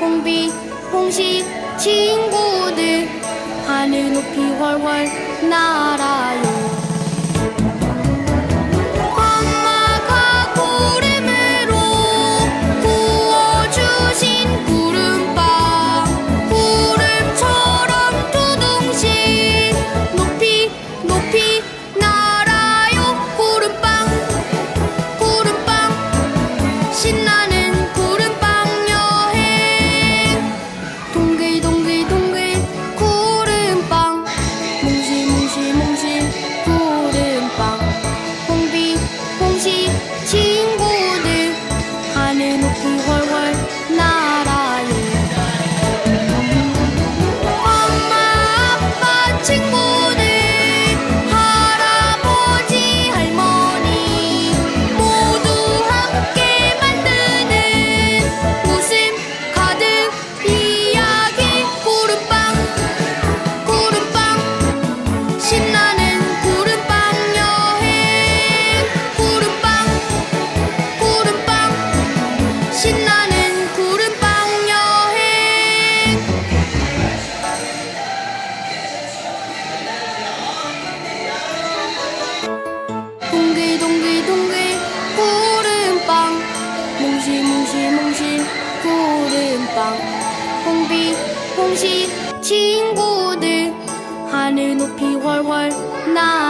홍비 홍시 친구들 하늘 높이 월월 날아요. 여름밤 홍비 홍시 친구들 하늘 높이 활활 나